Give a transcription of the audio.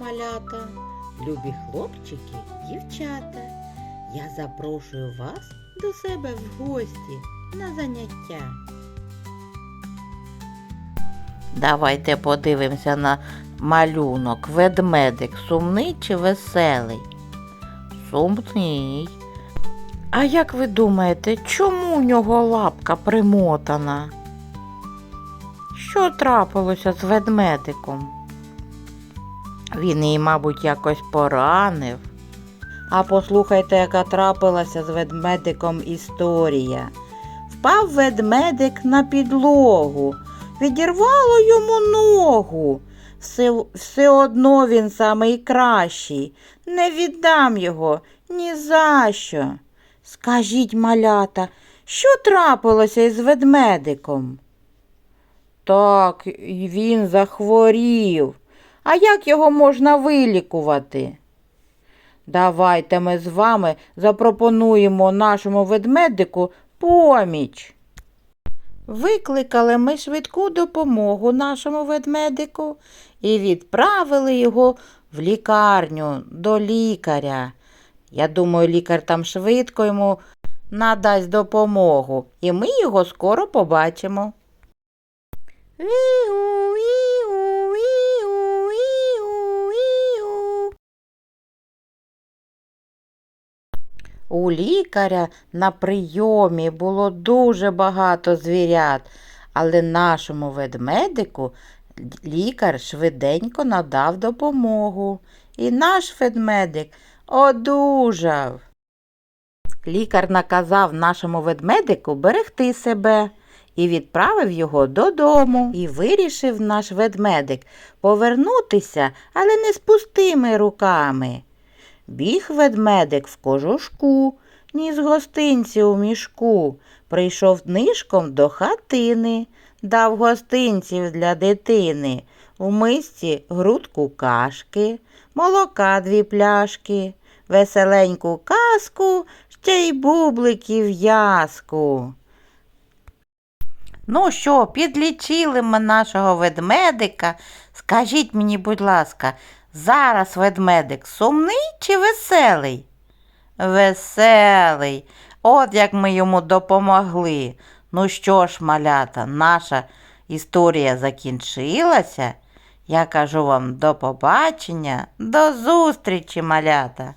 малята, любі хлопчики, дівчата. Я запрошую вас до себе в гості на заняття. Давайте подивимося на малюнок. Ведмедик сумний чи веселий? Сумний. А як ви думаєте, чому у нього лапка примотана? Що трапилося з ведмедиком? Він її, мабуть, якось поранив. А послухайте, яка трапилася з ведмедиком історія. Впав ведмедик на підлогу, відірвало йому ногу. Все, все одно він самий кращий. Не віддам його ні за що. Скажіть, малята, що трапилося із ведмедиком? Так, він захворів. А як його можна вилікувати? Давайте ми з вами запропонуємо нашому ведмедику поміч. Викликали ми швидку допомогу нашому ведмедику і відправили його в лікарню до лікаря. Я думаю, лікар там швидко йому надасть допомогу, і ми його скоро побачимо. Віу, У лікаря на прийомі було дуже багато звірят, але нашому ведмедику лікар швиденько надав допомогу. І наш ведмедик одужав. Лікар наказав нашому ведмедику берегти себе і відправив його додому. І вирішив наш ведмедик повернутися, але не з пустими руками. Біг ведмедик в кожушку, ніс гостинці у мішку, прийшов нишком до хатини, дав гостинців для дитини, в мисці грудку кашки, молока дві пляшки, веселеньку казку, ще й бубликів в'язку. Ну що, підлічили ми нашого ведмедика. Скажіть мені, будь ласка, зараз ведмедик сумний чи веселий? Веселий. От як ми йому допомогли. Ну що ж, малята, наша історія закінчилася. Я кажу вам до побачення, до зустрічі, малята.